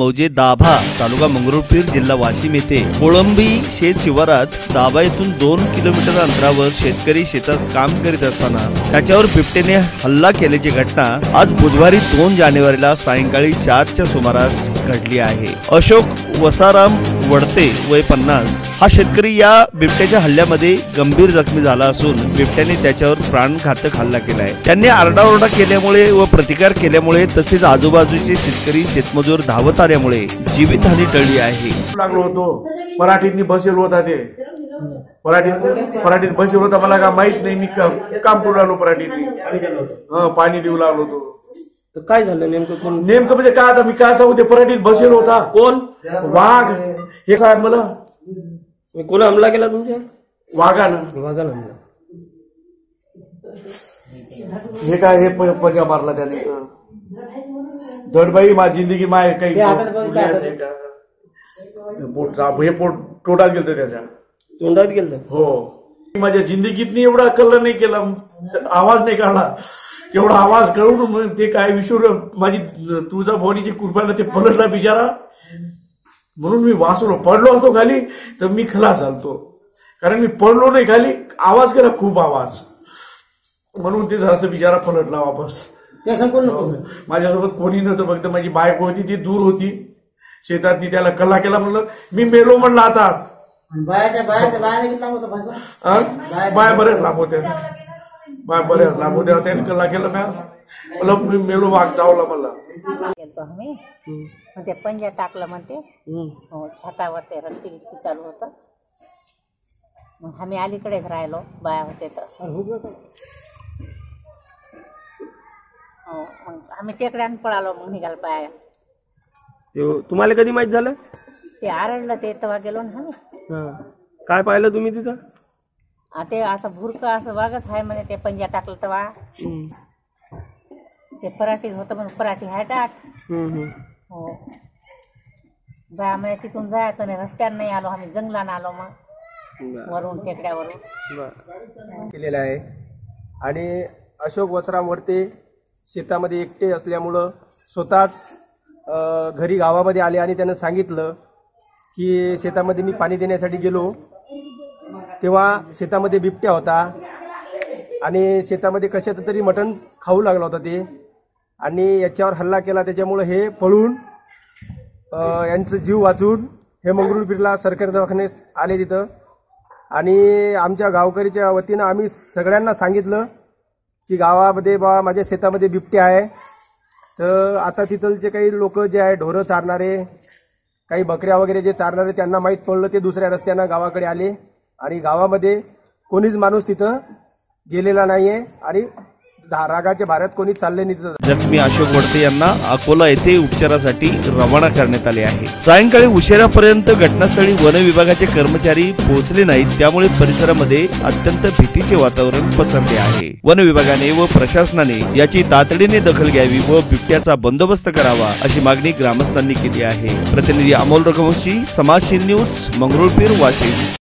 मौजे दाभा तालुका मंगरुळपीर जिल्हा वाशिम येथे. कोळंबी शेत शिवारात दाभा येथून दोन किलोमीटर अंतरावर शेतकरी शेतात काम करीत असताना त्याच्यावर बिबटेने हल्ला केल्याची घटना आज बुधवारी दोन जानेवारीला सायंकाळी चारच्या सुमारास घडली आहे. अशोक वसाराम वडते वय पन्नास. हा शेतकरी या बिबट्याच्या हल्ल्यामध्ये गंभीर जखमी झाला असून बिबट्याने त्याच्यावर प्राणघातक हल्ला केलाय त्यांनी आरडाओरडा केल्यामुळे व प्रतिकार केल्यामुळे तसेच आजूबाजूचे शेतकरी शेतमजूर धावत आल्यामुळे जीवितहानी टळली आहे. लागलो होतो. मराठीतनी बसेल होता ते. मराठीत मराठीत बसेल होता. मला का माहीत नाही मी काम करू लागलो मराठीतनी हं, पाणी देऊ लागलो होतो. तर काय झालं नेमकं कोण? नेमकं म्हणजे काय आता मी काय सांगू? ते पराठीत बसेल होता. कोण? वाघ. हे साहेब मला. कोण हमला केला तुमच्या? वाघानं. वाघाला हमला. हे काय हे प- पजा मारला त्याने तर. धडबाई मा जिंदगी माय काही हे पोट हे पोट टोटात गेलं त्याच्या. तोंडात गेलं हो. माझ्या जिंदगीत एवढा कल्ला नाही केला आवाज नाही काढला. तेवढा आवाज कळून ते काय विश्वर माझी तुझा भवानीची कृपानं ते पलटला बिचारा. म्हणून मी वाचलो पडलो होतो खाली तर मी खलास झालतो. कारण मी पडलो नाही खाली आवाज केला खूप आवाज. म्हणून ते जरासं बिचारा पलटला वापस. हो. माझ्यासोबत कोणी नव्हतं फक्त माझी बायको होती ती दूर होती. शेतात मी त्याला कल्ला केला म्हणलं मी मेलो म्हणलं आता. बायाच्या बायाच्या बायाने किती लांब होतं भाषण हा? बाय बरेच लांब होते. बाय बरेच लांब होते त्याने केला म्या. म्हणलं मी मेलो वाघ चावला मला. गेलतो आम्ही. मग ते पंजा टाकलं म्हणते. हो, छतावर ते रस्ते गिट्टी चालू होतं. मग आम्ही अलीकडेच राहिलो बाया होते तर. हो मग आम्ही टेकड्यानं पळालो मग निघाल बाया. ते तुम्हाला कधी माहीत झालं? ते आरडलं ते तेव्हा गेलो ना आम्ही. हा. काय पाहिलं तुम्ही तिथं? आ, ते असं भुरकं असं वागच आहे म्हणे ते पंजा टाकलं तेव्हा हम्म. ते पराठीत होतं म्हणून पराठी आहे टाक. हम्म, हम्म. हो. बाया म्हणे तिथून जायचं नाही रस्त्यानं नाही आलो आम्ही जंगलानं आलो मग. बरं, वरून टेकड्यावरून. बरं. केलेलं आहे. आणि अशोक वसराम वरते शेतामध्ये एकटे असल्यामुळं स्वतःच अं, घरी गावामध्ये आले आणि त्यानं सांगितलं की शेतामध्ये मी पाणी देण्यासाठी गेलो. तेव्हा शेतामध्ये बिबट्या होता. आणि शेतामध्ये कशाचं तरी मटण खाऊ लागला होता ते. आणि याच्यावर हल्ला केला. त्याच्यामुळं हे पळून यांचं जीव वाचून हे मंगरुळपीरला सरकारी दवाखान्यात आले तिथं. आणि आमच्या गावकरीच्या वतीनं आम्ही सगळ्यांना सांगितलं की गावामध्ये बा माझ्या शेतामध्ये बिबटे आहे. तर आता तिथलचे काही लोक जे आहे ढोरं चारणारे काही बकऱ्या वगैरे जे चारणारे त्यांना माहीत पडलं ते दुसऱ्या रस्त्यानं गावाकडे आले. आणि गावामध्ये कोणीच माणूस तिथं गेलेला नाहीये. आणि रागाच्या भारत कोणी चालले नाही तिथं. जखमी अशोक वडते यांना अकोला येथे उपचारासाठी रवाना करण्यात आले आहे. सायंकाळी उशिरापर्यंत घटनास्थळी वन विभागाचे कर्मचारी पोहोचले नाहीत त्यामुळे परिसरामध्ये अत्यंत भीतीचे वातावरण पसरले आहे. वन विभागाने व प्रशासनाने याची तातडीने दखल घ्यावी व बिबट्याचा बंदोबस्त करावा अशी मागणी ग्रामस्थांनी केली आहे. प्रतिनिधी अमोल रघुवंशी समाजशील न्यूज मंगरुळपीर वाशिम.